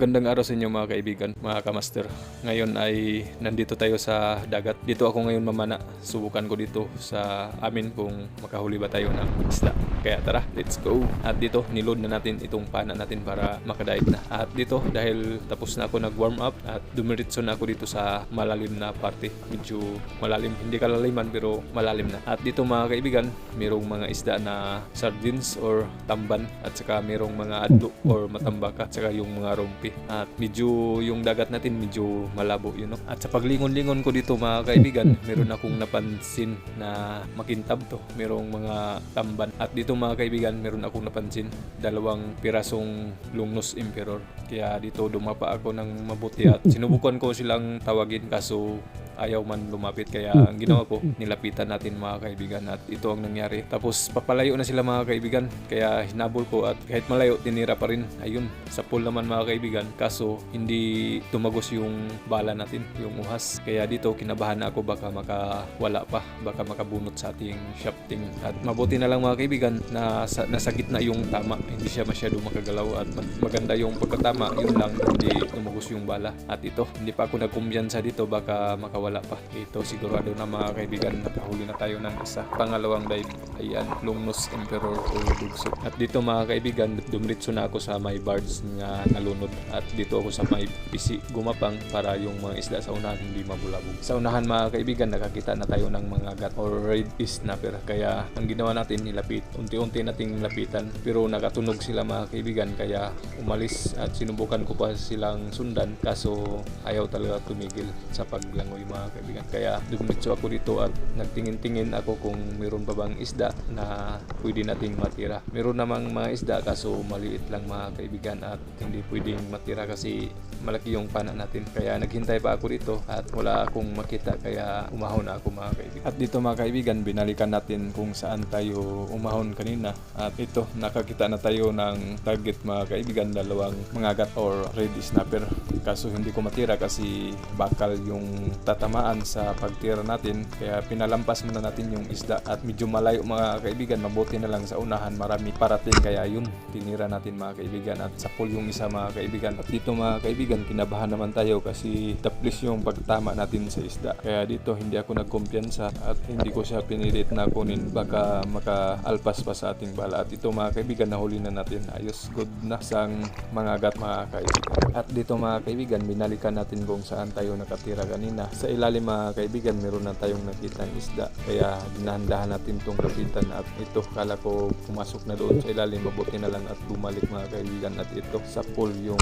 Magandang araw sa inyo mga kaibigan, mga kamaster. Ngayon ay nandito tayo sa dagat. Dito ako ngayon mamana. Subukan ko dito sa amin kung makahuli ba tayo ng isda. Kaya tara, let's go. At dito, niload na natin itong pana natin para makadaig na. At dito, dahil tapos na ako nag-warm up at dumiritso na ako dito sa malalim na parte. Medyo malalim, hindi kalaliman pero malalim na. At dito mga kaibigan, mayroong mga isda na sardines or tamban at saka mayroong mga adlo or matambaka at saka yung mga rompi. At medyo yung dagat natin medyo malabo yun. No? At sa paglingon-lingon ko dito mga kaibigan, meron akong napansin na makintab to. Merong mga tamban. At dito mga kaibigan, meron akong napansin dalawang pirasong lungnos emperor. Kaya dito dumapa ako ng mabuti at sinubukan ko silang tawagin kaso ayaw man lumapit kaya ang ginawa ko nilapitan natin mga kaibigan at ito ang nangyari. Tapos papalayo na sila mga kaibigan kaya hinabol ko at kahit malayo tinira pa rin. Ayun sa pool naman mga kaibigan kaso hindi tumagos yung bala natin yung uhas. Kaya dito kinabahan na ako baka makawala pa baka makabunot sa ating shafting at mabuti na lang mga kaibigan na sa, nasa gitna yung tama. Hindi siya masyado makagalaw at mag- maganda yung pagkatama. Yun lang hindi tumagos yung bala. At ito hindi pa ako nagkumbiyansa dito baka makawala pa. Ito sigurado na mga kaibigan nakahuli na tayo ng isa. Pangalawang dive ayan Lungnos Emperor o Dugso at dito mga kaibigan dumiritso na ako sa may birds nga nalunod. At dito ako sa may pisi gumapang para yung mga isda sa unahan hindi mabulabog. Sa unahan mga kaibigan nakakita na tayo ng mga gat or red snapper kaya ang ginawa natin nilapit. Unti-unti nating lapitan pero nakatunog sila mga kaibigan. Kaya umalis at sinubukan ko pa silang sundan. Kaso ayaw talaga tumigil sa paglangoy mga kaibigan. Kaya dumiretso ako dito at nagtingin-tingin ako kung meron pa bang isda na pwede nating matira. Meron namang mga isda kaso maliit lang mga kaibigan at hindi pwedeng matira kasi malaki yung pana natin. Kaya naghintay pa ako dito at wala akong makita kaya umahon ako mga kaibigan. At dito mga kaibigan binalikan natin kung saan tayo umahon kanina. At ito nakakita na tayo ng target mga kaibigan dalawang mga gat or red snapper. Kaso hindi ko matira kasi bakal yung tatamaan sa pagtira natin kaya pinalampas muna natin yung isda at medyo malayo mga kaibigan. Mabuti na lang sa unahan marami parating kaya yun tinira natin mga kaibigan. At sa pool yung isa mga kaibigan. At dito mga kaibigan kinabahan naman tayo kasi taplis yung pagtama natin sa isda. Kaya dito hindi ako nagkumpiyansa at hindi ko siya pinilit na kunin. Baka makaalpas pa sa ating bala. At ito mga kaibigan nahuli na natin. Ayos good na sang mga gat mga kaibigan. At dito mga kaibigan binalikan natin kung saan tayo nakatira kanina. Sa ilalim mga kaibigan meron na tayong nakitang isda. Kaya dinahandahan natin tong lapitan at ito kala ko pumasok na doon sa ilalim mabuti na lang at bumalik mga kaibigan. At ito sa pool yung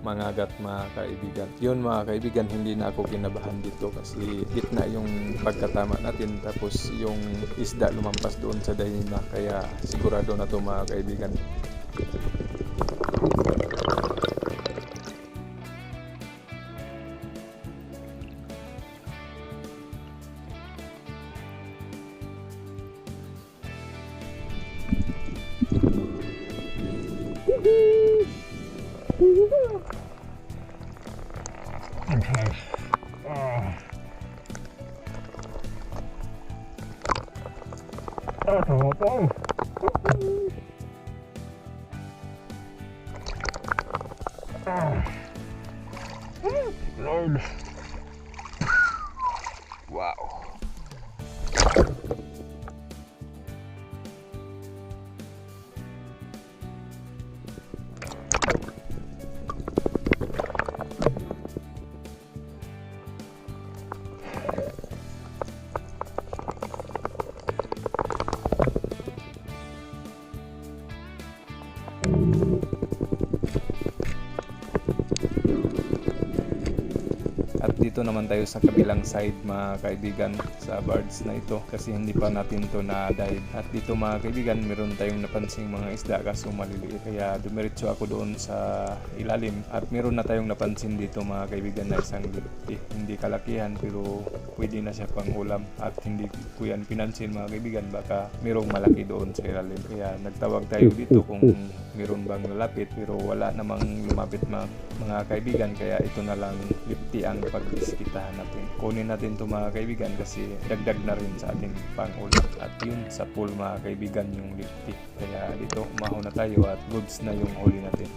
mga gat mga kaibigan. Yun mga kaibigan hindi na ako kinabahan dito kasi gitna yung pagkatama natin tapos yung isda lumampas doon sa dahima kaya sigurado na to mga kaibigan Okay. Uh. That's a lot one. Uh. Lord. Dito naman tayo sa kabilang side mga kaibigan sa birds na ito kasi hindi pa natin to na dive. At dito mga kaibigan meron tayong napansing mga isda kaso maliliit kaya dumiretso ako doon sa ilalim at meron na tayong napansin dito mga kaibigan na isang lipti. Hindi kalakihan pero pwede na siya pang ulam at hindi ko yan pinansin mga kaibigan baka merong malaki doon sa ilalim. Kaya nagtawag tayo dito kung meron bang lalapit pero wala namang lumapit mga, mga kaibigan kaya ito na lang lipti ang is listahan natin. Kunin natin ito mga kaibigan kasi dagdag na rin sa ating pangulat. At yun sa pool mga kaibigan yung lifty. Kaya dito maho na tayo at goods na yung huli natin.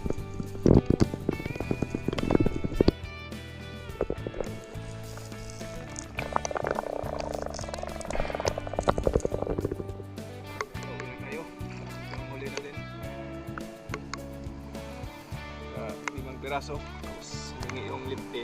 Ah, piraso tapos humingi yung limte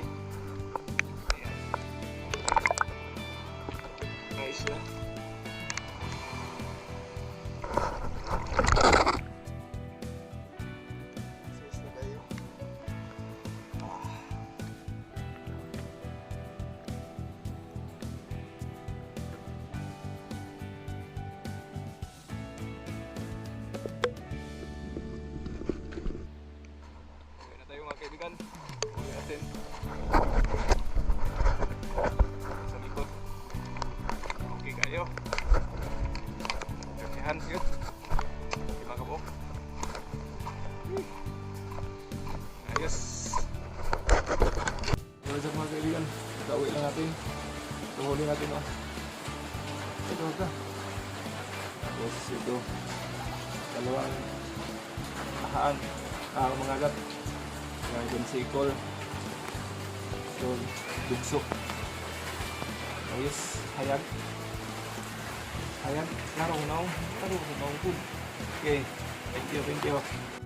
Kauwi lang natin. Tuhuli natin oh. Ito ka. Tapos ito. Dalawang ahaan. Ah, mga agat. Dragon Sequel. Ito, Dugso. Ayos, hayag. Hayag, klaro na ako. Klaro na ako. Okay, thank you, thank you.